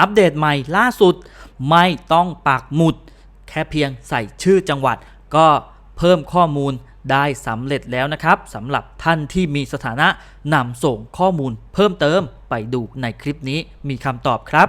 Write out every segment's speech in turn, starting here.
อัปเดตใหม่ล่าสุด ไม่ต้องปักหมุด แค่เพียงใส่ชื่อจังหวัด ก็เพิ่มข้อมูลได้สำเร็จแล้วนะครับสำหรับท่านที่มีสถานะนำส่งข้อมูลเพิ่มเติมไปดูในคลิปนี้มีคำตอบครับ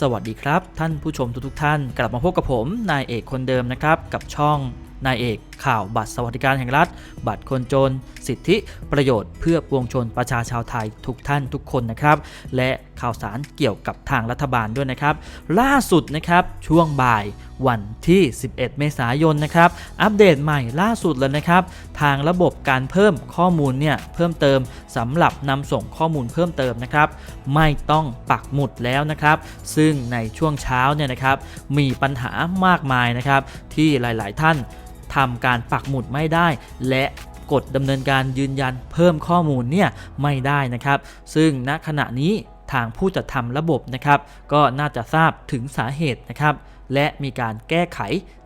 สวัสดีครับ ท่านผู้ชมทุกๆท่าน กลับมาพบกับผม นายเอกคนเดิมนะครับ กับช่องนายเอกข่าวบัตรสวัสดิการแห่งรัฐ บัตรคนจนสิทธิประโยชน์เพื่อปวงชนประชาชาวไทยทุกท่านทุกคนนะครับและข่าวสารเกี่ยวกับทางรัฐบาลด้วยนะครับ ล่าสุดนะครับช่วงบ่ายวันที่ 11 เมษายนนะครับ อัปเดตใหม่ล่าสุดเลยนะครับ ทางระบบการเพิ่มข้อมูลเนี่ยเพิ่มเติมสำหรับนำส่งข้อมูลเพิ่มเติมนะครับ ไม่ต้องปักหมุดแล้วนะครับ ซึ่งในช่วงเช้าเนี่ยนะครับมีปัญหามากมายนะครับ ที่หลาย ๆ ท่านทำการปักหมุดไม่ได้ และ กดดำเนินการยืนยันเพิ่มข้อมูลเนี่ยไม่ได้นะครับ ซึ่งณขณะนี้ทางผู้จัดทำระบบนะครับ ก็น่าจะทราบถึงสาเหตุนะครับ และมีการแก้ไข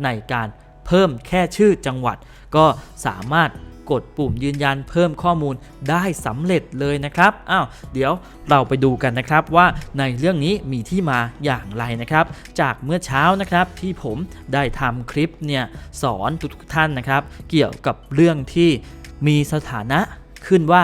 ในการเพิ่มแค่ชื่อจังหวัด ก็สามารถ กดปุ่มยืนยันเพิ่มข้อมูลได้สำเร็จเลยนะครับอ้าวเดี๋ยวเราไปดูกันนะครับว่าในเรื่องนี้มีที่มาอย่างไรนะครับ จากเมื่อเช้านะครับที่ผมได้ทำคลิปเนี่ยสอนทุกท่านนะครับ เกี่ยวกับเรื่องที่มีสถานะขึ้นว่า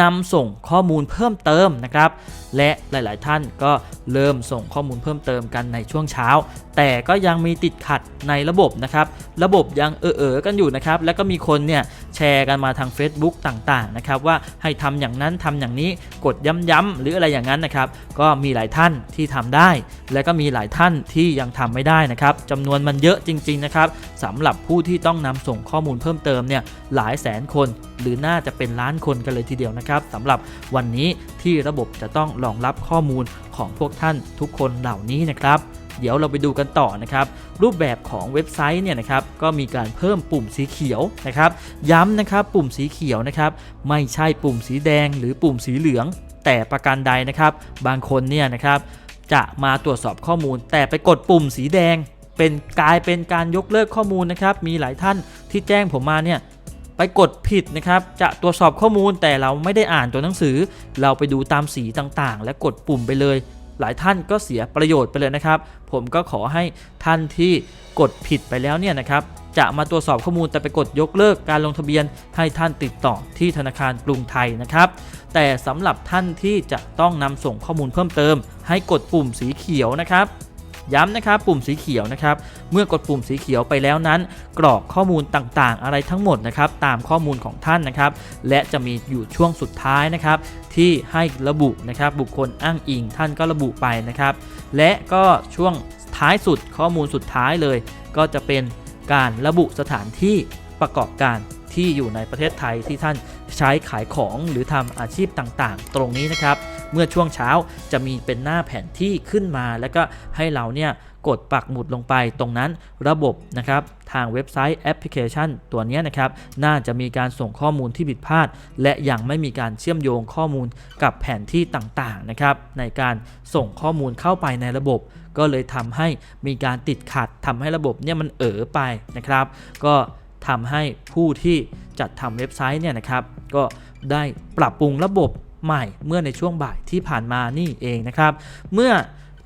นำส่งข้อมูลเพิ่มเติมนะครับ และหลาย ๆ ท่านก็เริ่มส่งข้อมูลเพิ่มเติมกันในช่วงเช้า แต่ก็ยังมีติดขัดในระบบนะครับ ระบบยังเออๆกันอยู่นะครับ แล้วก็มีคนเนี่ยแชร์กันมาทาง Facebook ต่าง ๆ นะครับ ว่าให้ทำอย่างนั้นทำอย่างนี้กดย้ำๆหรืออะไรอย่างนั้นนะครับ ก็มีหลายท่านที่ทำได้ และก็มีหลายท่านที่ยังทำไม่ได้นะครับจำนวนมันเยอะจริง ๆ นะครับสำหรับผู้ที่ต้องนำส่งข้อมูลเพิ่มเติมเนี่ยหลายแสนคน หรือน่าจะเป็นล้านคนกันเลยทีเดียวนะครับสำหรับวันนี้ที่ระบบจะต้องรองรับข้อมูลของพวกท่านทุกคนเหล่านี้นะครับเดี๋ยวเราไปดูกันต่อนะครับ รูปแบบของเว็บไซต์เนี่ยนะครับก็มีการเพิ่มปุ่มสีเขียวนะครับ ย้ำนะครับปุ่มสีเขียวนะครับไม่ใช่ปุ่มสีแดงหรือปุ่มสีเหลือง แต่ประการใดนะครับ บางคนเนี่ยนะครับจะมาตรวจสอบข้อมูล แต่ไปกดปุ่มสีแดง เป็นกลายเป็นการยกเลิกข้อมูลนะครับ มีหลายท่านที่แจ้งผมมาเนี่ย ไปกดผิดนะครับ จะตรวจสอบข้อมูลแต่เราไม่ได้อ่านตัวหนังสือ เราไปดูตามสีต่างๆ และกดปุ่มไปเลย หลายท่านก็เสียประโยชน์ไปเลยนะครับ ผมก็ขอให้ท่านที่กดผิดไปแล้วเนี่ยนะครับจะมาตรวจสอบข้อมูลแต่ไปกดยกเลิกการลงทะเบียนให้ท่านติดต่อที่ธนาคารกรุงไทยนะครับ แต่สำหรับท่านที่จะต้องนำส่งข้อมูลเพิ่มเติม ให้กดปุ่มสีเขียวนะครับ ย้ำนะครับปุ่มสีเขียวนะครับ เมื่อกดปุ่มสีเขียวไปแล้วนั้น กรอกข้อมูลต่างๆ อะไรทั้งหมดนะครับตามข้อมูลของท่านนะครับ และจะมีอยู่ช่วงสุดท้ายนะครับ ที่ให้ระบุนะครับบุคคลอ้างอิงท่านก็ระบุไปนะครับ และก็ช่วงท้ายสุดข้อมูลสุดท้ายเลย ก็จะเป็นการระบุสถานที่ประกอบการที่อยู่ในประเทศไทยที่ท่านใช้ขายของหรือทำอาชีพต่างๆ ตรงนี้นะครับ เมื่อช่วงเช้าจะมีเป็นหน้าแผนที่ขึ้นมา แล้วก็ให้เราเนี่ยกดปักหมุดลงไปตรงนั้นระบบนะครับทางเว็บไซต์แอปพลิเคชันตัวนี้นะครับน่าจะมีการส่งข้อมูลที่ผิดพลาด และยังไม่มีการเชื่อมโยงข้อมูลกับแผนที่ต่างๆนะครับในการส่งข้อมูลเข้าไปในระบบ ก็เลยทำให้มีการติดขัดทำให้ระบบเนี่ยมันเอ๋อไปนะครับ ก็ทำให้ผู้ที่จัดทำเว็บไซต์เนี่ยนะครับก็ได้ปรับปรุงระบบ ใหม่เมื่อในช่วงบ่ายที่ผ่านมานี่เองนะครับ เมื่อ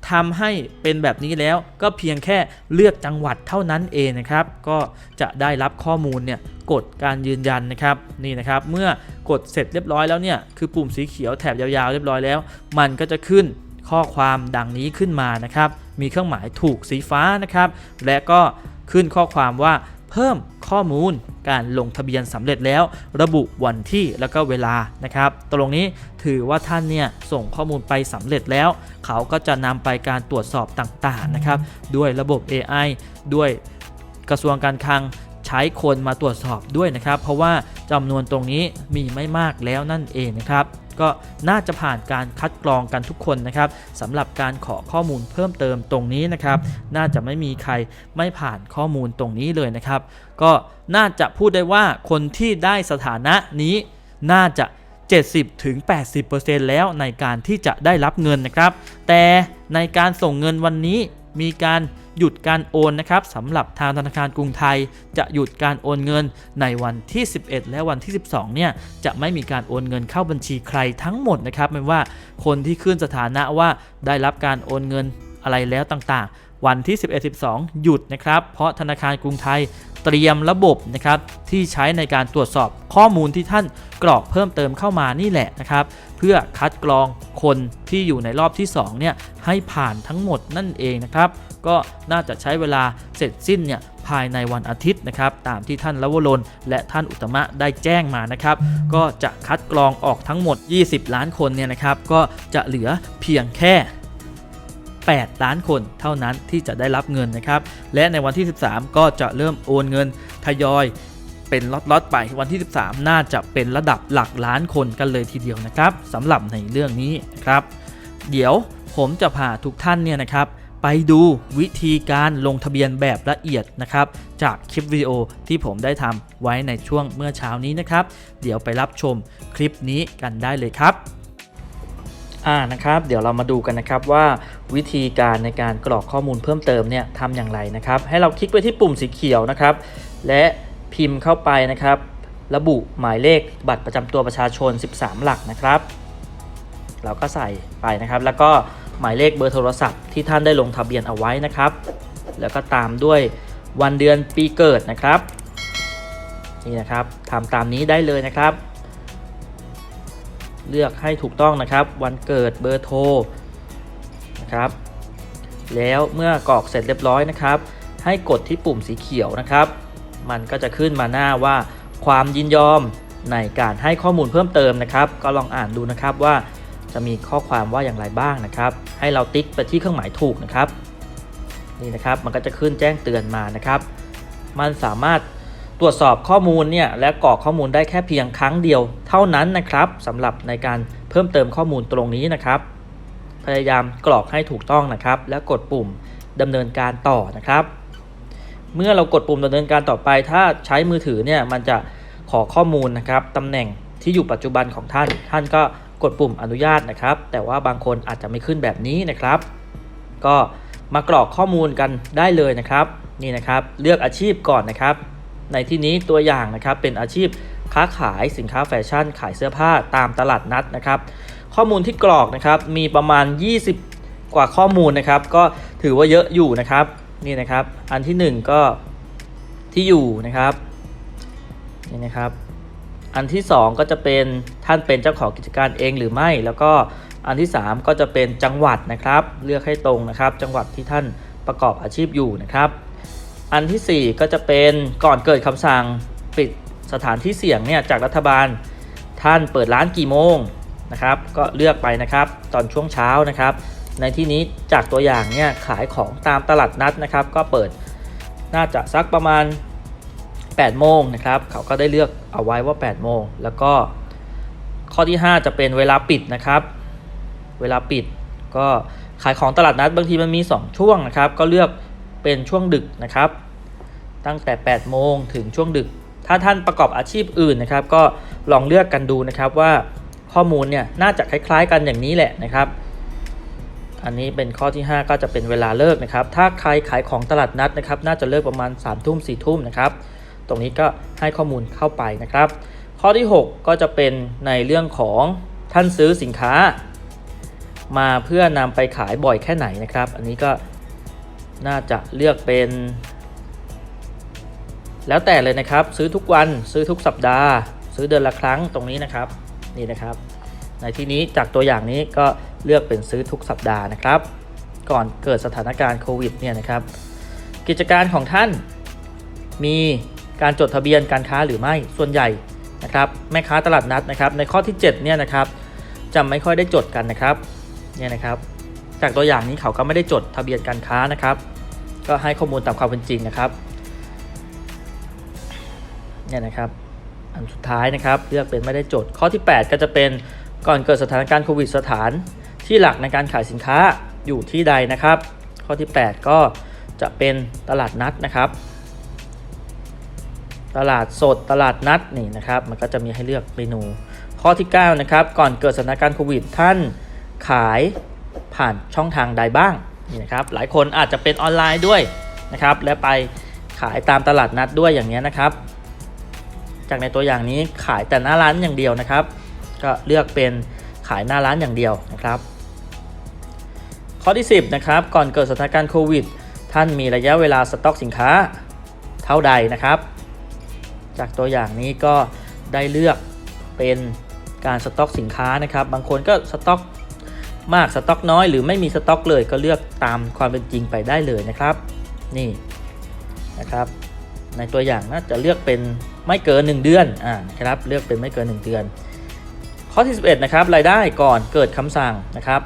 ทำให้เป็นแบบนี้แล้วก็เพียงแค่เลือกจังหวัดเท่านั้นเองนะครับ ก็จะได้รับข้อมูลเนี่ยกดการยืนยันนะครับนี่นะครับ เมื่อกดเสร็จเรียบร้อยแล้วเนี่ยคือปุ่มสีเขียวแถบยาวๆเรียบร้อยแล้ว มันก็จะขึ้นข้อความดังนี้ขึ้นมานะครับ มีเครื่องหมายถูกสีฟ้านะครับ และก็ขึ้นข้อความว่า เพิ่มข้อมูลการลงทะเบียนสำเร็จแล้ว ระบุวันที่แล้วก็เวลานะครับ ตรงนี้ถือว่าท่านเนี่ยส่งข้อมูลไปสำเร็จแล้ว เขาก็จะนำไปการตรวจสอบต่างๆนะครับ ด้วยระบบ AI ด้วยกระทรวงการคลังใช้คนมาตรวจสอบด้วยนะครับ เพราะว่าจำนวนตรงนี้มีไม่มากแล้วนั่นเองนะครับ ก็น่าจะผ่านการคัดกรองกันทุกคนนะครับสำหรับการขอข้อมูลเพิ่มเติมตรงนี้นะครับ น่าจะไม่มีใครไม่ผ่านข้อมูลตรงนี้เลยนะครับ ก็น่าจะพูดได้ว่าคนที่ได้สถานะนี้น่าจะ 70ถึง80%แล้วในการที่จะได้รับเงินนะครับ แต่ในการส่งเงินวันนี้มีการ หยุดการโอนนะครับสำหรับทางธนาคารกรุงไทย จะหยุดการโอนเงินในวันที่ 11 และวันที่ 12 เนี่ยจะไม่มีการโอนเงินเข้าบัญชีใครทั้งหมดนะครับไม่ว่าคนที่ขึ้นสถานะว่าได้รับการโอนเงินอะไรแล้วต่างๆ วันที่ 11 12 หยุดนะครับ เพราะธนาคารกรุงไทยเตรียมระบบนะครับที่ใช้ในการตรวจสอบข้อมูลที่ท่านกรอกเพิ่มเติมเข้ามานี่แหละนะครับ เพื่อคัดกรองคนที่อยู่ในรอบที่2เนี่ยให้ผ่านทั้งหมดนั่นเองนะครับ ก็น่าจะใช้เวลาเสร็จสิ้นเนี่ยภายในวันอาทิตย์นะครับตามที่ท่านลวรนและท่านอุตตมะได้แจ้งมานะครับก็จะคัดกรองออกทั้งหมด 20 ล้านคนเนี่ยนะครับก็จะเหลือเพียงแค่ 8 ล้านคนเท่านั้นที่จะได้รับเงินนะครับและในวันที่ 13 ก็จะเริ่มโอนเงินทยอยเป็นล็อตๆไปวันที่ 13 น่าจะเป็นระดับหลักล้านคนกันเลยทีเดียวนะครับสำหรับในเรื่องนี้นะครับ เดี๋ยวผมจะพาทุกท่านเนี่ยนะครับ ไปดูวิธีการลงทะเบียนแบบละเอียดนะครับจากคลิปวิดีโอที่ผมได้ทำไว้ในช่วงเมื่อเช้านี้นะครับ เดี๋ยวไปรับชมคลิปนี้กันได้เลยครับอ่านะครับเดี๋ยวเรามาดูกันนะครับว่าวิธีการในการกรอกข้อมูลเพิ่มเติมเนี่ยทำอย่างไรนะครับ ให้เราคลิกไปที่ปุ่มสีเขียวนะครับ และพิมพ์เข้าไปนะครับ ระบุหมายเลขบัตรประจำตัวประชาชน 13 หลักนะครับ เราก็ใส่ไปนะครับแล้วก็ หมายเลขเบอร์โทรศัพท์ที่ท่านได้ลงทะเบียนเอาไว้นะครับ แล้วก็ตามด้วยวันเดือนปีเกิดนะครับ นี่นะครับทำตามนี้ได้เลยนะครับ เลือกให้ถูกต้องนะครับ วันเกิดเบอร์โทรนะครับ แล้วเมื่อกรอกเสร็จเรียบร้อยนะครับ ให้กดที่ปุ่มสีเขียวนะครับ มันก็จะขึ้นมาหน้าว่าความยินยอมในการให้ข้อมูลเพิ่มเติมนะครับ ก็ลองอ่านดูนะครับว่า จะมีข้อความว่าอย่างไรบ้างนะครับ ให้เราติ๊กไปที่เครื่องหมายถูกนะครับ นี่นะครับมันก็จะขึ้นแจ้งเตือนมานะครับ มันสามารถตรวจสอบข้อมูลเนี่ยและกรอกข้อมูลได้แค่เพียงครั้งเดียว เท่านั้นนะครับสำหรับในการเพิ่มเติมข้อมูลตรงนี้นะครับ พยายามกรอกให้ถูกต้องนะครับ แล้วกดปุ่มดำเนินการต่อนะครับ เมื่อเรากดปุ่มดำเนินการต่อไป ถ้าใช้มือถือเนี่ยมันจะขอข้อมูลนะครับตำแหน่งที่อยู่ปัจจุบันของท่าน ท่านก็ กดปุ่มอนุญาตนะครับ แต่ว่าบางคนอาจจะไม่ขึ้นแบบนี้นะครับ ก็มากรอกข้อมูลกันได้เลยนะครับนี่นะครับ เลือกอาชีพก่อนนะครับ ในที่นี้ตัวอย่างนะครับเป็นอาชีพค้าขายสินค้าแฟชั่น ขายเสื้อผ้าตามตลาดนัดนะครับ ข้อมูลที่กรอกนะครับมีประมาณ 20 กว่าข้อมูลนะครับ ก็ถือว่าเยอะอยู่นะครับนี่นะครับ อันที่ 1 ก็ที่อยู่นะครับนี่นะครับ อันที่ 2 ก็จะเป็นท่านเป็นเจ้าของกิจการเองหรือไม่ แล้วก็อันที่ 3 ก็จะเป็นจังหวัดนะครับ เลือกให้ตรงนะครับ จังหวัดที่ท่านประกอบอาชีพอยู่นะครับ อันทีสี่4 ก็จะเป็นก่อนเกิดคำสั่งปิดสถานที่เสี่ยงเนี่ยจากรัฐบาล ท่านเปิดร้านกี่โมงนะครับ ก็เลือกไปนะครับตอนช่วงเช้านะครับ ในที่นี้จากตัวอย่างเนี่ยขายของตามตลาดนัดนะครับ ก็เปิดน่าจะสักประมาณ 8 โมงนะครับ เขาก็ได้เลือกเอาไว้ว่า 8 โมง แล้วก็ข้อที่ 5 จะเป็นเวลาปิดนะครับ เวลาปิดก็ขายของตลาดนัดบางทีมันมี 2 ช่วงนะครับ ก็เลือกเป็นช่วงดึกนะครับ ตั้งแต่ 8 โมงถึงช่วงดึก ถ้าท่านประกอบอาชีพอื่นนะครับ ก็ลองเลือกกันดูนะครับว่าข้อมูลเนี่ยน่าจะคล้าย ๆ กันอย่างนี้แหละนะครับ อันนี้เป็นข้อที่ 5 ก็จะเป็นเวลาเลิกนะครับ ถ้าใครขายของตลาดนัดนะครับ น่าจะเลิกประมาณ3ามทุ่มสี่ทุ่มนะครับ ตรงนี้ก็ให้ข้อมูลเข้าไปนะครับ ข้อที่ 6 ก็จะเป็นในเรื่องของท่านซื้อสินค้า มาเพื่อนำไปขายบ่อยแค่ไหนนะครับ อันนี้ก็น่าจะเลือกเป็น แล้วแต่เลยนะครับ ซื้อทุกวันซื้อทุกสัปดาห์ ซื้อเดือนละครั้งตรงนี้นะครับนี่นะครับ ในที่นี้จากตัวอย่างนี้ก็เลือกเป็นซื้อทุกสัปดาห์นะครับ ก่อนเกิดสถานการณ์โควิดเนี่ยนะครับ กิจการของท่านมี การจดทะเบียนการค้าหรือไม่ส่วนใหญ่นะครับแม่ค้าตลาดนัดนะครับ ในข้อที่ 7 เนี่ยนะครับจะไม่ค่อยได้จดกันนะครับเนี่ยนะครับ จากตัวอย่างนี้เขาก็ไม่ได้จดทะเบียนการค้านะครับ ก็ให้ข้อมูลตามความเป็นจริงนะครับเนี่ยนะครับอันสุดท้ายนะครับเลือกเป็นไม่ได้จดข้อที่ 8 ก็จะเป็นก่อนเกิดสถานการณ์โควิดสถานที่หลักในการขายสินค้าอยู่ที่ใดนะครับ ข้อที่ 8 ก็จะเป็นตลาดนัดนะครับ ตลาดสดตลาดนัดนี่นะครับ มันก็จะมีให้เลือกเมนู ข้อที่ 9 นะครับ ก่อนเกิดสถานการณ์โควิดท่านขายผ่านช่องทางใดบ้างนี่นะครับหลายคนอาจจะเป็นออนไลน์ด้วยนะครับ และไปขายตามตลาดนัดด้วยอย่างนี้นะครับ จากในตัวอย่างนี้ขายแต่หน้าร้านอย่างเดียวนะครับ ก็เลือกเป็นขายหน้าร้านอย่างเดียวนะครับ ข้อที่ 10นะครับก่อนเกิดสถานการณ์โควิดท่านมีระยะเวลาสต็อกสินค้าเท่าใดนะครับ จากตัวอย่างนี้ก็ได้เลือกเป็นการสต็อกสินค้านะครับ บางคนก็สต็อกมากสต็อกน้อยหรือไม่มีสต็อกเลยก็เลือกตามความเป็นจริงไปได้เลยนะครับ นี่นะครับ ในตัวอย่างน่าจะเลือกเป็นไม่เกิน 1 เดือนอ่านะครับเลือกเป็นไม่เกิน 1 เดือน ข้อที่ 11นะครับรายได้ก่อนเกิดคำสั่งนะครับ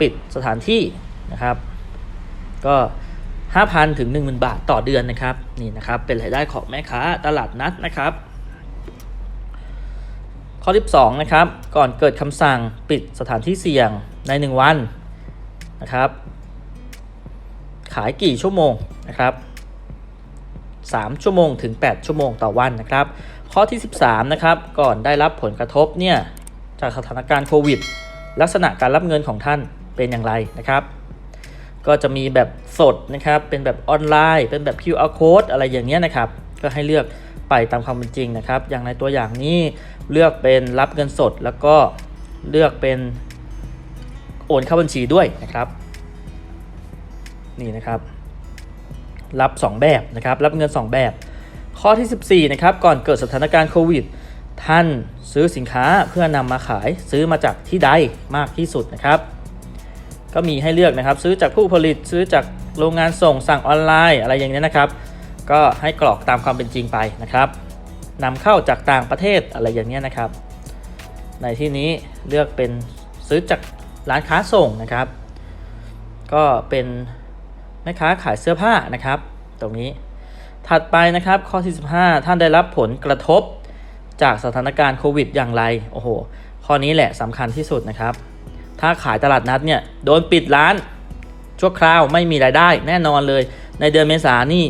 ปิดสถานที่นะครับ ก็ 5,000 ถึง 10,000 บาทต่อเดือนนะครับนี่นะครับเป็นรายได้ของแม่ค้าตลาดนัดนะครับ ข้อที่2นะครับก่อนเกิดคำสั่งปิดสถานที่เสี่ยงใน 1 วันนะครับ ขายกี่ชั่วโมงนะครับ 3 ชั่วโมงถึง 8 ชั่วโมงต่อวันนะครับ ข้อที่ 13นะครับก่อนได้รับผลกระทบเนี่ยจากสถานการณ์โควิดลักษณะการรับเงินของท่านเป็นอย่างไรนะครับ ก็จะมีแบบสดนะครับ เป็นแบบออนไลน์ เป็นแบบ QR code อะไรอย่างเงี้ยนะครับ ก็ให้เลือกไปตามความเป็นจริงนะครับ อย่างในตัวอย่างนี้เลือกเป็นรับเงินสด แล้วก็เลือกเป็นโอนเข้าบัญชีด้วยนะครับ นี่นะครับ รับ 2 แบบนะครับ รับเงิน 2 แบบ ข้อที่ 14 นะครับ ก่อนเกิดสถานการณ์โควิด ท่านซื้อสินค้าเพื่อนำมาขายซื้อมาจากที่ใดมากที่สุดนะครับ ก็มีให้เลือกนะครับ ซื้อจากผู้ผลิตซื้อจากโรงงานส่งสั่งออนไลน์อะไรอย่างนี้นะครับ ก็ให้กรอกตามความเป็นจริงไปนะครับนำเข้าจากต่างประเทศอะไรอย่างนี้นะครับ ในที่นี้เลือกเป็นซื้อจากร้านค้าส่งนะครับ ก็เป็นแม่ค้าขายเสื้อผ้านะครับ ตรงนี้ถัดไปนะครับข้อที่15ท่านได้รับผลกระทบจากสถานการณ์โควิดอย่างไร โอ้โห ข้อนี้แหละสำคัญที่สุดนะครับ ถ้าขายตลาดนัดเนี่ยโดนปิดร้าน ชั่วคราวไม่มีรายได้แน่นอนเลย ในเดือนเมษานี่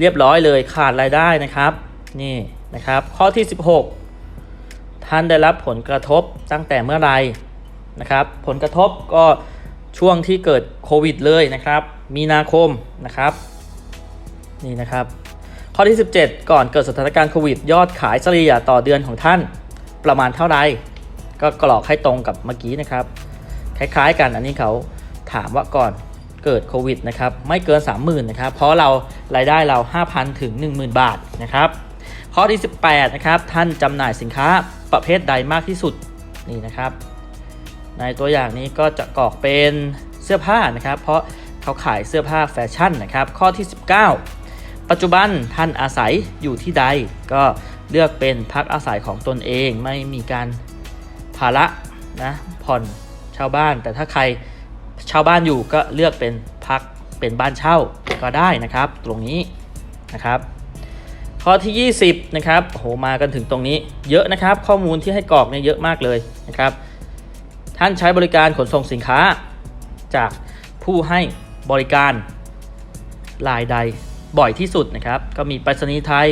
เรียบร้อยเลยขาดรายได้นะครับนี่นะครับ ข้อที่ 16 ท่านได้รับผลกระทบตั้งแต่เมื่อไหร่นะครับ ผลกระทบก็ช่วงที่เกิดโควิดเลยนะครับ มีนาคมนะครับนี่นะครับ ข้อที่ 17 ก่อนเกิดสถานการณ์โควิด ยอดขายเฉลี่ยต่อเดือนของท่านประมาณเท่าไหร่ก็กรอกให้ตรงกับเมื่อกี้นะครับ คล้ายๆ กันอันนี้เขาถามว่าก่อนเกิดโควิดนะครับไม่เกิน 30,000นะครับเพราะเรารายได้เรา 5,000 ถึง 10,000 บาทนะครับข้อที่ 18นะครับท่านจำหน่ายสินค้าประเภทใดมากที่สุดนี่นะครับ ในตัวอย่างนี้ก็จะกรอกเป็นเสื้อผ้านะครับ เพราะเขาขายเสื้อผ้าแฟชั่นนะครับข้อที่ 19 ปัจจุบันท่านอาศัยอยู่ที่ใด ก็เลือกเป็นพักอาศัยของตนเองไม่มีการภาระนะผ่อน เช่าบ้าน แต่ถ้าใครเช่าบ้านอยู่ก็เลือกเป็นพักเป็นบ้านเช่าก็ได้นะครับ ตรงนี้นะครับ ข้อที่ 20 นะครับโอ้โหมากันถึงตรงนี้เยอะนะครับ ข้อมูลที่ให้กรอกเนี่ยเยอะมากเลยนะครับ ท่านใช้บริการขนส่งสินค้า จากผู้ให้บริการรายใดบ่อยที่สุดนะครับ ก็มีไปรษณีย์ไทย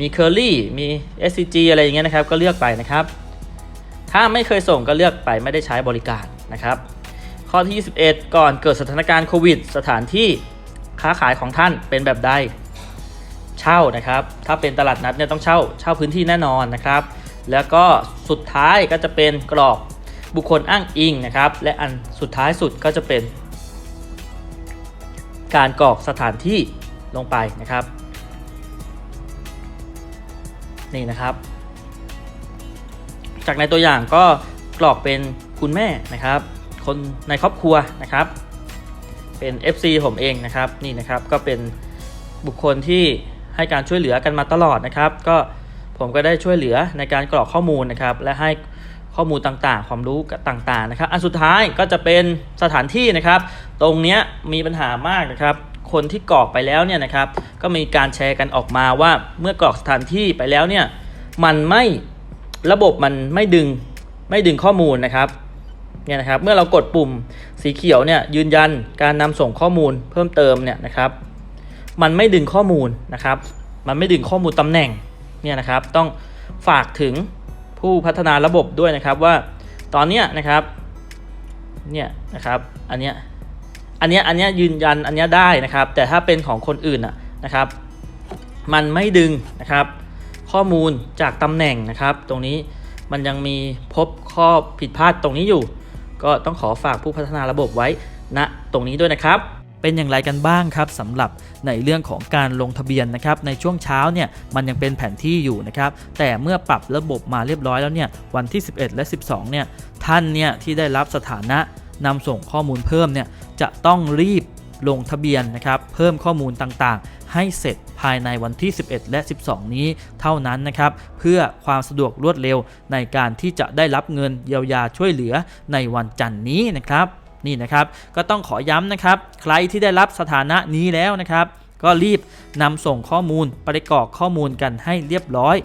มีเคอรี่ มี SCG อะไรอย่างเงี้ยนะครับ ก็เลือกไปนะครับ ถ้าไม่เคยส่งก็เลือกไปไม่ได้ใช้บริการ นะครับ ข้อที่ 21 ก่อนเกิดสถานการณ์โควิด สถานที่ค้าขายของท่านเป็นแบบใด เช่านะครับ ถ้าเป็นตลาดนัดเนี่ยต้องเช่าเช่าพื้นที่แน่นอนนะครับ แล้วก็สุดท้ายก็จะเป็นกรอกบุคคลอ้างอิงนะครับ และอันสุดท้ายสุดก็จะเป็น การกรอกสถานที่ลงไปนะครับ นี่นะครับ จากในตัวอย่างก็กรอกเป็น คุณแม่นะครับ คนในครอบครัวนะครับ เป็น FC ผมเองนะครับนี่นะครับก็เป็นบุคคลที่ให้การช่วยเหลือกันมาตลอดนะครับ ก็ผมก็ได้ช่วยเหลือในการกรอกข้อมูลนะครับ และให้ข้อมูลต่างๆ ความรู้ต่างๆนะครับ อันสุดท้ายก็จะเป็นสถานที่นะครับ ตรงเนี้ยมีปัญหามากนะครับ คนที่กรอกไปแล้วเนี่ยนะครับ ก็มีการแชร์กันออกมาว่าเมื่อกรอกสถานที่ไปแล้วเนี่ยมันไม่ระบบมันไม่ดึงไม่ดึงข้อมูลนะครับ เนี่ยนะครับ เมื่อเรากดปุ่มสีเขียวเนี่ยยืนยันการนำส่งข้อมูลเพิ่มเติมเนี่ยนะครับ มันไม่ดึงข้อมูลนะครับ มันไม่ดึงข้อมูลตำแหน่งเนี่ยนะครับ ต้องฝากถึงผู้พัฒนาระบบด้วยนะครับว่าตอนเนี้ยนะครับเนี่ยนะครับอันเนี้ยอันเนี้ยอันเนี้ยยืนยันอันเนี้ยได้นะครับ แต่ถ้าเป็นของคนอื่นอะนะครับ มันไม่ดึงนะครับ ข้อมูลจากตำแหน่งนะครับ ตรงนี้มันยังมีพบข้อผิดพลาดตรงนี้อยู่ ก็ต้องขอฝากผู้พัฒนาระบบไว้ณตรงนี้ด้วยนะครับเป็นอย่างไรกันบ้างครับสำหรับในเรื่องของการลงทะเบียนนะครับในช่วงเช้าเนี่ยมันยังเป็นแผนที่อยู่นะครับแต่เมื่อปรับระบบมาเรียบร้อยแล้วเนี่ยวันที่ 11 และ 12เนี่ยท่านเนี่ยที่ได้รับสถานะนำส่งข้อมูลเพิ่มเนี่ยจะต้องรีบลงทะเบียนนะครับเพิ่มข้อมูลต่างๆ ให้เสร็จภายในวันที่ 11 และ 12 นี้เท่านั้นนะครับ เพื่อความสะดวกรวดเร็วในการที่จะได้รับเงินเยียวยาช่วยเหลือในวันจันทร์นี้นะครับนี่นะครับก็ต้องขอย้ำนะครับ ใครที่ได้รับสถานะนี้แล้วนะครับ ก็รีบนำส่งข้อมูลไปกรอกข้อมูลกันให้เรียบร้อย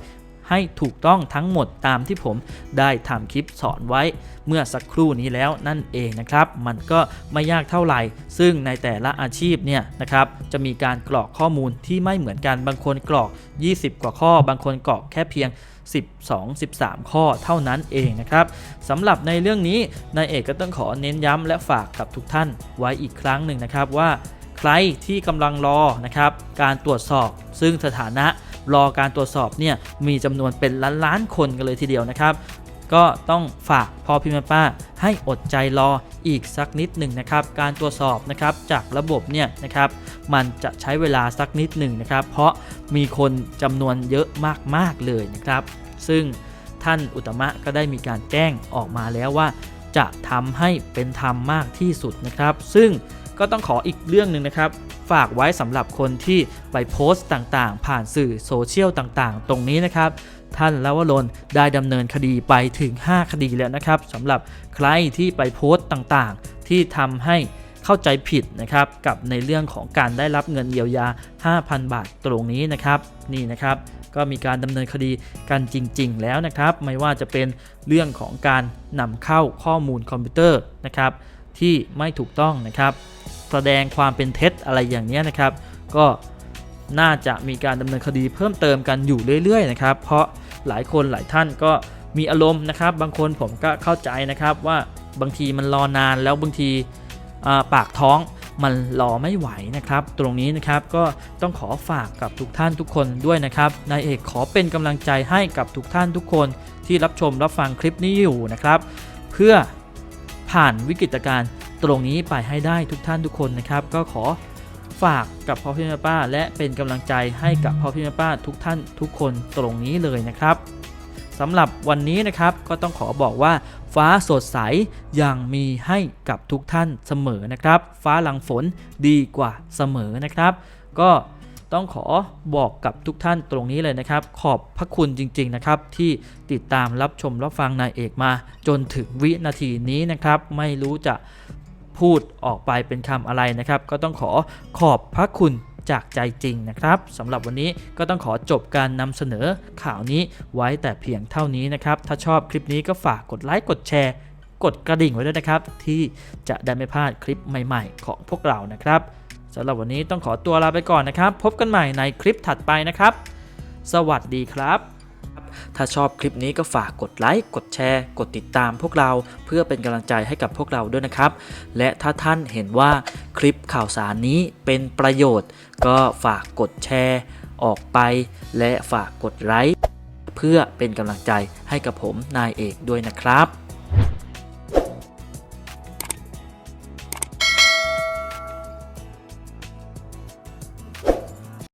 ให้ถูกต้องทั้งหมดตามที่ผมได้ทำคลิปสอนไว้ เมื่อสักครู่นี้แล้วนั่นเองนะครับ มันก็ไม่ยากเท่าไหร่ ซึ่งในแต่ละอาชีพเนี่ยนะครับจะมีการกรอกข้อมูลที่ไม่เหมือนกันบางคนกรอก 20 กว่าข้อ บางคนกรอกแค่เพียง12 13 ข้อเท่านั้นเองนะครับสำหรับในเรื่องนี้นายเอกก็ต้องขอเน้นย้ำและฝากกับทุกท่านไว้อีกครั้งหนึ่งนะครับว่าใครที่กำลังรอนะครับการตรวจสอบซึ่งสถานะ รอการตรวจสอบเนี่ยมีจำนวนเป็นล้านล้านๆคนกันเลยทีเดียวนะครับก็ต้องฝากพ่อพี่แม่ป้าให้อดใจรออีกสักนิดหนึ่งนะครับ การตรวจสอบนะครับจากระบบเนี่ยนะครับ มันจะใช้เวลาสักนิดหนึ่งนะครับ เพราะมีคนจำนวนเยอะมากๆเลยนะครับ ซึ่งท่านอุตตมะก็ได้มีการแจ้งออกมาแล้วว่า จะทำให้เป็นธรรมมากที่สุดนะครับ ซึ่ง ก็ต้องขออีกเรื่องหนึ่งนะครับ ฝากไว้สำหรับคนที่ไปโพสต์ต่างๆ ผ่านสื่อโซเชียลต่างๆ ตรงนี้นะครับ ท่านลวรนได้ดำเนินคดีไปถึง 5 คดีแล้วนะครับสำหรับใครที่ไปโพสต์ต่างๆ ที่ทำให้เข้าใจผิดนะครับกับในเรื่องของการได้รับเงินเยียวยา 5,000 บาทตรงนี้นะครับ นี่นะครับก็มีการดำเนินคดีกันจริง ๆ แล้วนะครับ ไม่ว่าจะเป็นเรื่องของการนำเข้าข้อมูลคอมพิวเตอร์นะครับที่ไม่ถูกต้องนะครับ แสดงความเป็นเท็จอะไรอย่างนี้นะครับ ก็น่าจะมีการดำเนินคดีเพิ่มเติมกันอยู่เรื่อยๆนะครับ เพราะหลายคนหลายท่านก็มีอารมณ์นะครับ บางคนผมก็เข้าใจนะครับว่าบางทีมันรอนานแล้วบางทีปากท้องมันรอไม่ไหวนะครับ ตรงนี้นะครับก็ต้องขอฝากกับทุกท่านทุกคนด้วยนะครับนายเอกขอเป็นกำลังใจให้กับทุกท่านทุกคนที่รับชมรับฟังคลิปนี้อยู่นะครับ เพื่อผ่านวิกฤตการณ์ ตรงนี้ไปให้ได้ทุกท่านทุกคนนะครับ ก็ขอฝากกับพ่อพี่แม่ป้า และเป็นกำลังใจให้กับพ่อพี่แม่ป้าทุกท่านทุกคนตรงนี้เลยนะครับสำหรับวันนี้นะครับก็ต้องขอบอกว่า ฟ้าสดใสยังมีให้กับทุกท่านเสมอนะครับ ฟ้าหลังฝนดีกว่าเสมอนะครับ ก็ต้องขอบอกกับทุกท่านตรงนี้เลยนะครับ ขอบพระคุณจริง ๆ นะครับ ที่ติดตามรับชมรับฟังนายเอกมา จนถึงวินาทีนี้นะครับ ไม่รู้จะ พูดออกไปเป็นคำอะไรนะครับ ก็ต้องขอขอบพระคุณจากใจจริงนะครับสำหรับวันนี้ก็ต้องขอจบการนำเสนอข่าวนี้ไว้แต่เพียงเท่านี้นะครับ ถ้าชอบคลิปนี้ก็ฝากกดไลค์กดแชร์ กดกระดิ่งไว้ด้วยนะครับ ที่จะได้ไม่พลาดคลิปใหม่ๆ ของพวกเรานะครับสำหรับวันนี้ต้องขอตัวลาไปก่อนนะครับ พบกันใหม่ในคลิปถัดไปนะครับ สวัสดีครับ ถ้าชอบคลิปนี้ก็ฝากกดไลค์กดแชร์ กดติดตามพวกเราเพื่อเป็นกำลังใจให้กับพวกเราด้วยนะครับ และถ้าท่านเห็นว่าคลิปข่าวสารนี้เป็นประโยชน์ ก็ฝากกดแชร์ออกไป และฝากกดไลค์เพื่อเป็นกำลังใจให้กับผมนายเอกด้วยนะครับ